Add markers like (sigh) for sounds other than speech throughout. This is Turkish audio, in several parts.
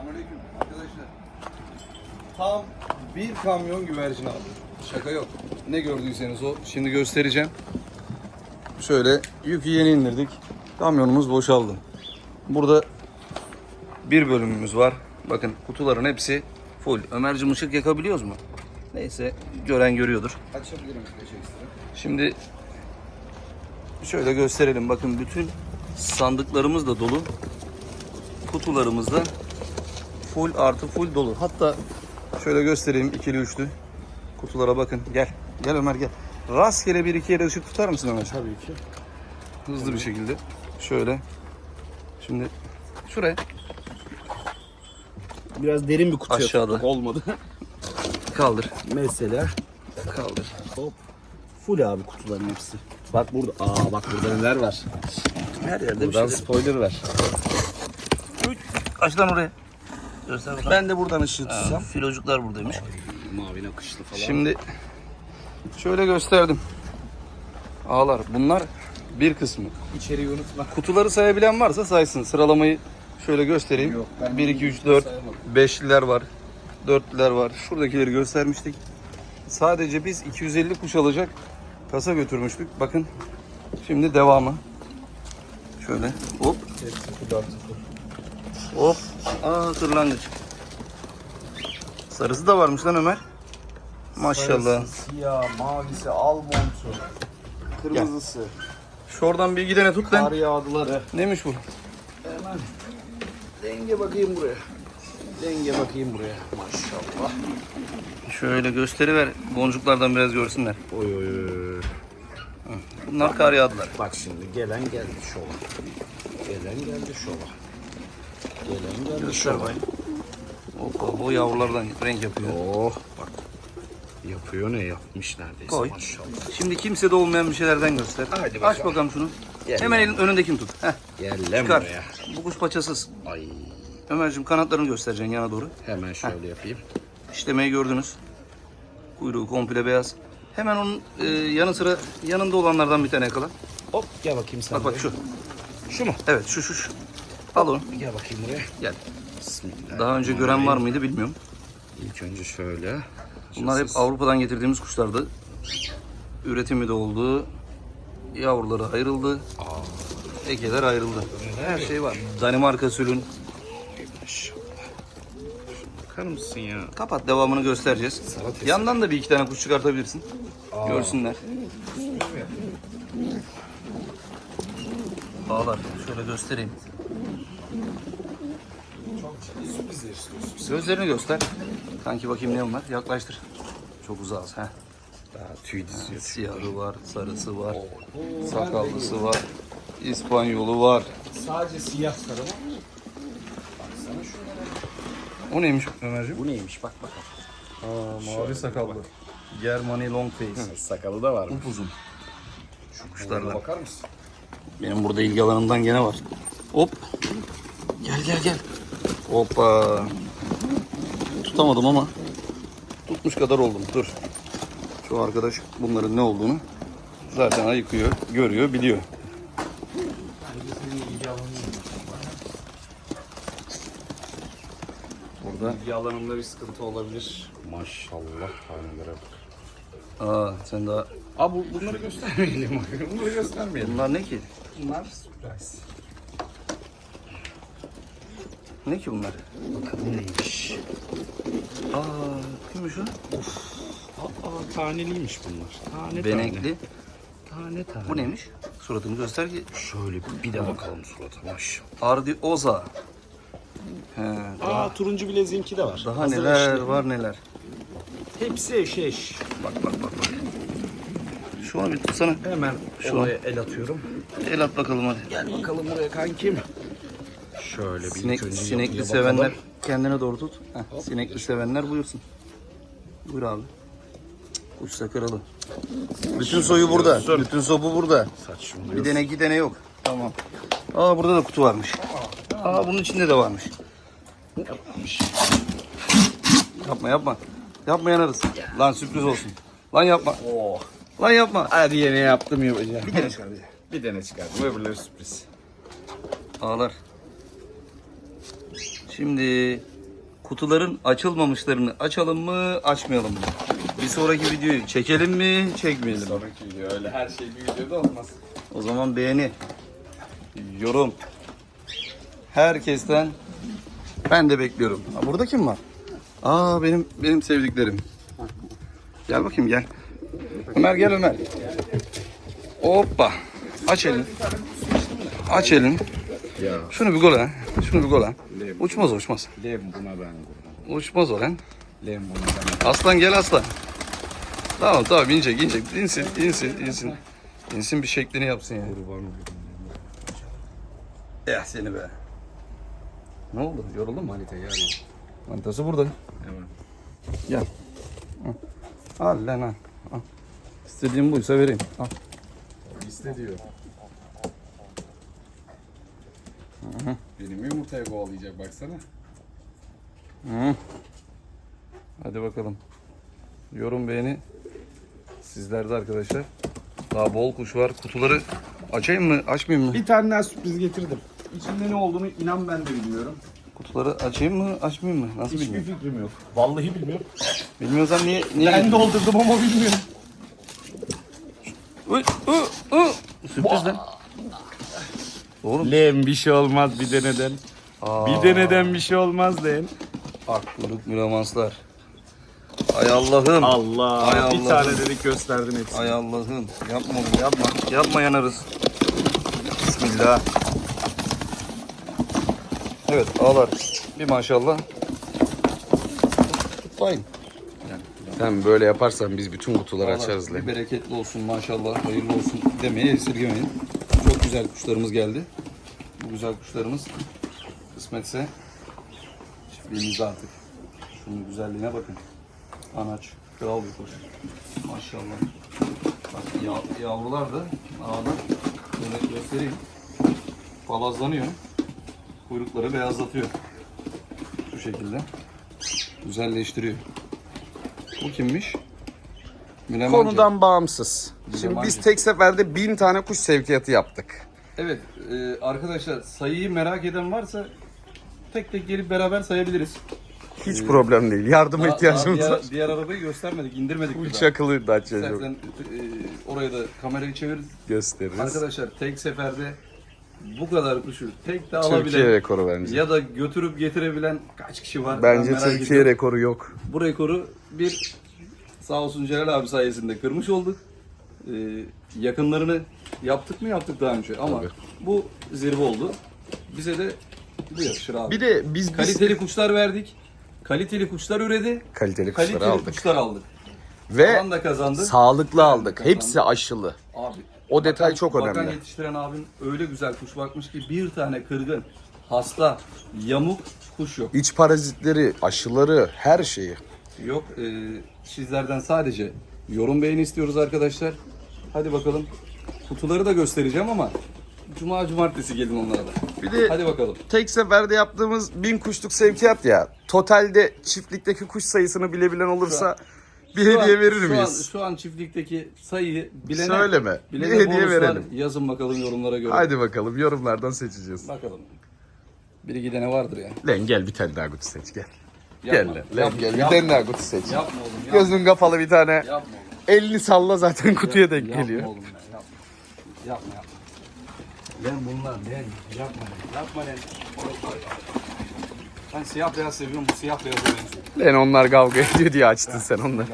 Selamünaleyküm arkadaşlar. Tam bir kamyon güvercin aldım. Şaka yok. Ne gördüyseniz o. Şimdi göstereceğim. Şöyle yükü yeni indirdik. Kamyonumuz boşaldı. Burada bir bölümümüz var. Bakın kutuların hepsi full. Ömerciğim ışık yakabiliyoruz mu? Neyse gören görüyordur. Açabilirim şey. Şimdi şöyle gösterelim. Bakın bütün sandıklarımız da dolu. Kutularımız da full artı full dolu. Hatta şöyle göstereyim ikili üçlü. Kutulara bakın. Gel. Gel Ömer gel. Rastgele bir iki yere ışık tutar mısın Ömer? Tabii ki. Hızlı bir şekilde. Şöyle. Şimdi şuraya Biraz derin bir kutu Aşağıda. yaptık, olmadı. (laughs) kaldır. Mesela Kaldır. hop full abi kutuların hepsi. Bak burada aa bak burada neler var. Her yerde bir Buradan şey. spoiler ver. Aç lan oraya. Göster bakalım. Ben de buradan ışığı tutsam. Filocuklar buradaymış. Mavi nakışlı falan. Şimdi şöyle gösterdim. Ağlar. Bunlar bir kısmı. içeriği unutma. Kutuları sayabilen varsa saysın. Sıralamayı şöyle göstereyim. Yok, ben 1, 2, 3, 4, sayamadım. 5'liler var. 4'lüler var. Şuradakileri göstermiştik. Sadece biz 250 kuş alacak kasa götürmüştük. Bakın şimdi devamı. Şöyle hop hop. Aa kırlangıç. Sarısı da varmış lan Ömer. Maşallah. Sarısı, Siyah, mavisi, almontu, kırmızısı, Şuradan bir gidene tut lan. kar yağdıları. Neymiş bu? Hemen denge bakayım buraya. Denge bakayım buraya. Maşallah. Şöyle gösteriver. Boncuklardan biraz görsünler. Oy oy oy. Bunlar kar yağdılar. Bak şimdi gelen geldi şova. Gelen geldi şova. Gelen geldi Göster. Hoppa bu yavrulardan renk yapıyor. Oh bak. Yapıyor ne yapmış neredeyse Koy. maşallah. Şimdi kimsede olmayan bir şeylerden göster. Hadi Aç bakalım. bakalım şunu. Gel Hemen ya. elin önündekini tut. Heh, Gel lan çıkar. buraya. Bu kuş paçasız. Ay Ömerciğim kanatlarını göstereceksin yana doğru. hemen şöyle yapayım. İşlemeyi gördünüz. Kuyruğu komple beyaz. Hemen onun e, yanı sıra yanında olanlardan bir tane yakala. Hop gel bakayım sen Bak bak şu. Şu mu? Evet şu şu şu. Al onu. Gel bakayım buraya. Gel. Bismillah. Daha önce gören var mıydı bilmiyorum. İlk önce şöyle. Bunlar hep Avrupa'dan getirdiğimiz kuşlardı. Üretimi de oldu. Yavruları ayrıldı. Ekeler ayrıldı. Her şey var. Danimarka sülün. Bakar mısın ya? Kapat devamını göstereceğiz. Yandan da bir iki tane kuş çıkartabilirsin. Görsünler. Bağlar. Şöyle göstereyim. Sürprizler istiyorsun. Gözlerini göster. Kanki bakayım ne onlar. Yaklaştır. Çok uzağız. Heh. Daha tüy diziyor. Siyahı var, sarısı var, sakallısı var, İspanyolu var. Sadece siyah sarı mı? Baksana şunlara. O neymiş Ömerciğim? Bu neymiş bak bak. Aa, mavi sakallı. Germany long face. Sakalı da var mı? Upuzun. Şu kuşlardan. bakar mısın? Benim burada ilgi alanımdan gene var. Hop. Gel gel gel. Hoppa. Tutamadım ama tutmuş kadar oldum. Dur. Şu arkadaş bunların ne olduğunu zaten ayıkıyor, görüyor, biliyor. Burada. İlgi alanımda bir sıkıntı olabilir. Maşallah hanelere bak. Aa sen daha Aa bu, bunları göstermeyelim. (laughs) bunları göstermeyelim. bunlar ne ki? Bunlar sürpriz. Ne ki bunlar? Bakalım neymiş. Aa kimmiş o? Aa taneliymiş bunlar. Tane Benekli. tane. Tane tane. Bu neymiş? Suratını göster ki. Şöyle bir de bakalım surata maşallah. Ardioza. He, Aa turuncu bileziğinki de var. daha Hazır neler eşli. var neler. Hepsi eşeş. Bak bak bak bak. Şunu bir tutsana. Hemen Şu oraya el atıyorum. El at bakalım hadi. Gel bakalım buraya kankim. Şöyle bir Sinek, ilk önce sinekli yapıya sevenler bakalım. kendine doğru tut. Heh, sinekli sevenler buyursun. Buyur abi. Kuş sakaralı. Bütün soyu burada. Bütün sopu burada. Saçmalıyorsun. Bir tane iki tane yok. Tamam. Aa burada da kutu varmış. Aa bunun içinde de varmış. Yapma yapma. Yapma yanarız. Lan sürpriz olsun. Lan yapma. Oh. Lan yapma. Hadi yine yaptım yapacağım. Bir tane çıkar bize. Bir tane çıkardım. Öbürleri sürpriz. Ağlar. Şimdi kutuların açılmamışlarını açalım mı, açmayalım mı? Bir sonraki videoyu çekelim mi, çekmeyelim mi? Sonraki video öyle her şey bir videoda olmaz. O zaman beğeni, yorum. Herkesten ben de bekliyorum. Ha, burada kim var? Aa benim benim sevdiklerim. Gel bakayım gel. Ömer gel Ömer. Hoppa. Aç elini. Aç elini. Ya. Şunu bir gol ha. Şunu bir gol ha. Uçmaz uçmaz. Lem buna ben. Uçmaz o lan. Lem buna ben. Aslan gel aslan. Tamam tamam inecek inecek. İnsin insin insin. İnsin bir şeklini yapsın ya. Kurban. Eh seni be. Ne oldu? Yoruldun mu? Manita yarıyor. Manitası burada. Hemen. Gel. Al. Al lan al. al. İstediğin buysa vereyim. Al. İste diyor. Benim yumurtaya kovalayacak baksana. Hı. Hadi bakalım. Yorum beğeni sizlerde arkadaşlar. Daha bol kuş var. Kutuları açayım mı? Açmayayım mı? Bir tane daha sürpriz getirdim. İçinde ne olduğunu inan ben de bilmiyorum. Kutuları açayım mı? Açmayayım mı? Nasıl Hiçbir bilmiyorum? fikrim yok. Vallahi bilmiyorum. Bilmiyorsan niye? niye Ben doldurdum ama bilmiyorum. Uy, u, u. Sürpriz lan. Oğlum. Lem bir şey olmaz bir deneden. Aa, Bir deneden bir şey olmaz lan. Akkuyruk müramanslar. Ay Allah'ım. Allah. Ay bir Allah'ım. tane dedik gösterdin hepsini. Ay Allah'ım. Yapma oğlum yapma. Yapma yanarız. Bismillah. Evet ağlar. Bir maşallah. Tutmayın. Sen böyle yaparsan biz bütün kutuları Ağlar. açarız Bir bereketli olsun maşallah. Hayırlı olsun demeye esirgemeyin. Çok güzel kuşlarımız geldi. Bu güzel kuşlarımız kısmetse çiftliğimizde artık. Şunun güzelliğine bakın. Anaç. Kral bir kuş. Maşallah. Bak ya- yavrular da ağda böyle göstereyim. Palazlanıyor. Kuyrukları beyazlatıyor. Şu şekilde. Güzelleştiriyor. Bu kimmiş? Münemancı. Konudan bağımsız. Şimdi Yabancı. biz tek seferde bin tane kuş sevkiyatı yaptık. Evet e, arkadaşlar sayıyı merak eden varsa tek tek gelip beraber sayabiliriz. Hiç problem değil. Yardıma Daha- ihtiyacımız daha var. diğer, diğer arabayı göstermedik, indirmedik. daha. akıllı da açacağız. İstersen e, oraya da kamerayı çeviririz. Gösteririz. Arkadaşlar tek seferde bu kadar kuşu tek de Türkiye alabilen rekoru bence. ya da götürüp getirebilen kaç kişi var? Bence Ben merak Türkiye ediyorum. rekoru yok. Bu rekoru bir sağ olsun Celal abi sayesinde kırmış olduk. Ee, yakınlarını yaptık mı yaptık daha önce ama Tabii. bu zirve oldu. Bize de bu yakışır abi. Bir de biz biz Kaliteli kuşlar verdik. Kaliteli kuşlar üredi. kaliteli kuşları Kaliteli aldık. kuşlar aldık. Ve Alan da kazandı. sağlıklı aldık. Kazandı. Hepsi aşılı. Abi. O detay çok Bakan önemli. yetiştiren abim öyle güzel kuş bakmış ki bir tane kırgın, hasta, yamuk kuş yok. İç parazitleri, aşıları, her şeyi. Yok. E, sizlerden sadece yorum beğeni istiyoruz arkadaşlar. Hadi bakalım. Kutuları da göstereceğim ama Cuma cumartesi gelin onlara da. Bir de Hadi bakalım. tek seferde yaptığımız bin kuşluk sevkiyat ya. Totalde çiftlikteki kuş sayısını bilebilen olursa bir Şu an- hediye verir şu miyiz? An, şu an çiftlikteki sayıyı bilene, Söyleme. bilene Bir hediye var. verelim. Yazın bakalım yorumlara göre. Hadi bakalım yorumlardan seçeceğiz. Bakalım. Biri gidene vardır ya. Lan gel bir tane daha kutu seç gel. Yapma. Gel lan. Lan gel bir Yapma. tane daha kutu seç. Yapma oğlum yapma. Gözün kapalı bir tane. Yapma oğlum. Elini salla zaten kutuya denk Yapma geliyor. oğlum ya, yapma. Yapma yapma. Lan bunlar lan. Yapma lan. Yapma lan. Ben siyah beyaz seviyorum. Bu siyah beyaz benziyor. Lan onlar kavga ediyor diye açtın sen onları.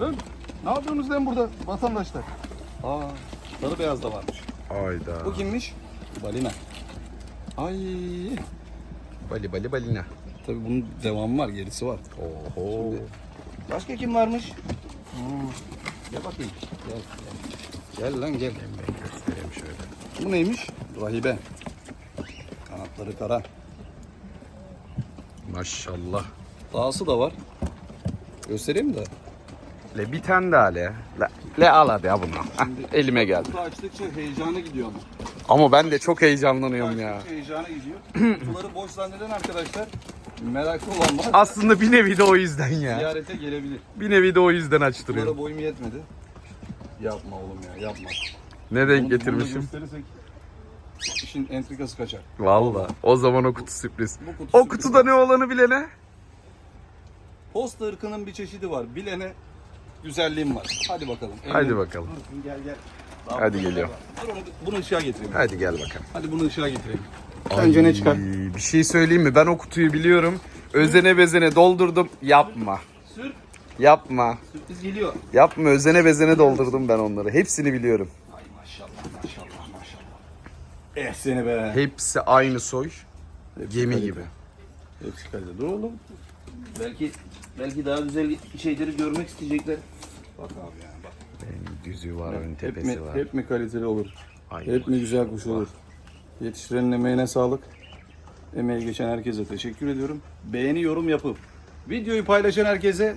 Lan ne yapıyorsunuz lan burada vatandaşlar? Aa, sarı beyaz da varmış. Hayda. Bu kimmiş? Balina. Ay. Bali bali balina. Tabii bunun devamı var, gerisi var. Oho. Başka kim varmış? Hmm. Gel bakayım. Gel, gel. Gel lan gel. Göstereyim şöyle. Bu neymiş? Rahibe. Kanatları kara. Maşallah. Dağısı da var. Göstereyim de. Le bir tane daha le. Le, le al hadi ya bunu. Hah, elime geldi. Kutu açtıkça heyecanı gidiyor ama. Ama ben de çok heyecanlanıyorum ya. Açtıkça heyecanı gidiyor. Kutuları boş zanneden arkadaşlar meraklı olan var. Aslında bir nevi de o yüzden ya. Ziyarete gelebilir. Bir nevi de o yüzden Kutulara açtırıyorum. boyum yetmedi. Yapma oğlum ya yapma. Ne denk Bunu- bunu da getirmişim? gösterirsek işin entrikası kaçar. Valla. O zaman o kutu sürpriz. Bu kutu O sürpriz. kutuda ne olanı bilene? Posta ırkının bir çeşidi var. Bilene güzelliğim var. Hadi bakalım. Hadi Emin. bakalım. Dur, Gel gel. Daha Hadi burada geliyor. var. Dur onu, bunu ışığa getireyim. Hadi gel bakalım. Hadi bunu ışığa getireyim. Sence ne çıkar? Bir şey söyleyeyim mi? Ben o kutuyu biliyorum. Özene bezene doldurdum. Yapma. Sür. Yapma. Sürpriz geliyor. Yapma. Özene bezene doldurdum ben onları. Hepsini biliyorum. Ay maşallah maşallah maşallah. Eh seni be. Hepsi aynı soy. Gemi kalite. gibi. Hepsi kalite. Dur oğlum. Belki belki daha güzel şeyleri görmek isteyecekler. Bak abi yani bak. Benim düzü var, ön Hep tepesi mi, var. hep mi kaliteli olur? Ay, Hep mi güzel kuş olur? Yetiştirenin emeğine sağlık. Emeği geçen herkese teşekkür ediyorum. Beğeni, yorum yapıp videoyu paylaşan herkese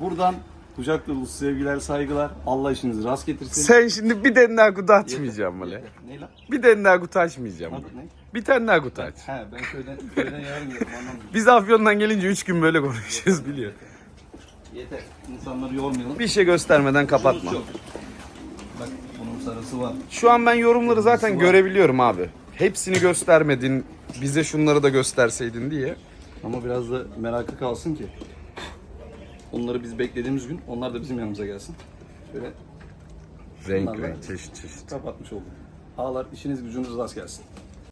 buradan kucak dolusu sevgiler, saygılar. Allah işinizi rast getirsin. Sen şimdi bir tane daha kutu açmayacağım böyle. Ne lan? Bir tane daha kutu açmayacağım. Ne? Bir tane daha kutu aç. He ben köyden, köyden yarın anlamadım. Biz Afyon'dan gelince 3 gün böyle konuşuyoruz biliyor. Yeter. İnsanları yormayalım. Bir şey göstermeden kapatma. Çok. Bak bunun sarısı var. Şu an ben yorumları zaten görebiliyorum abi. Hepsini göstermedin, bize şunları da gösterseydin diye. Ama biraz da merakı kalsın ki. Onları biz beklediğimiz gün onlar da bizim yanımıza gelsin. Şöyle Renk Bunlarla- renk, çeşit çeşit. kapatmış olduk. Ağlar işiniz gücünüz rast gelsin.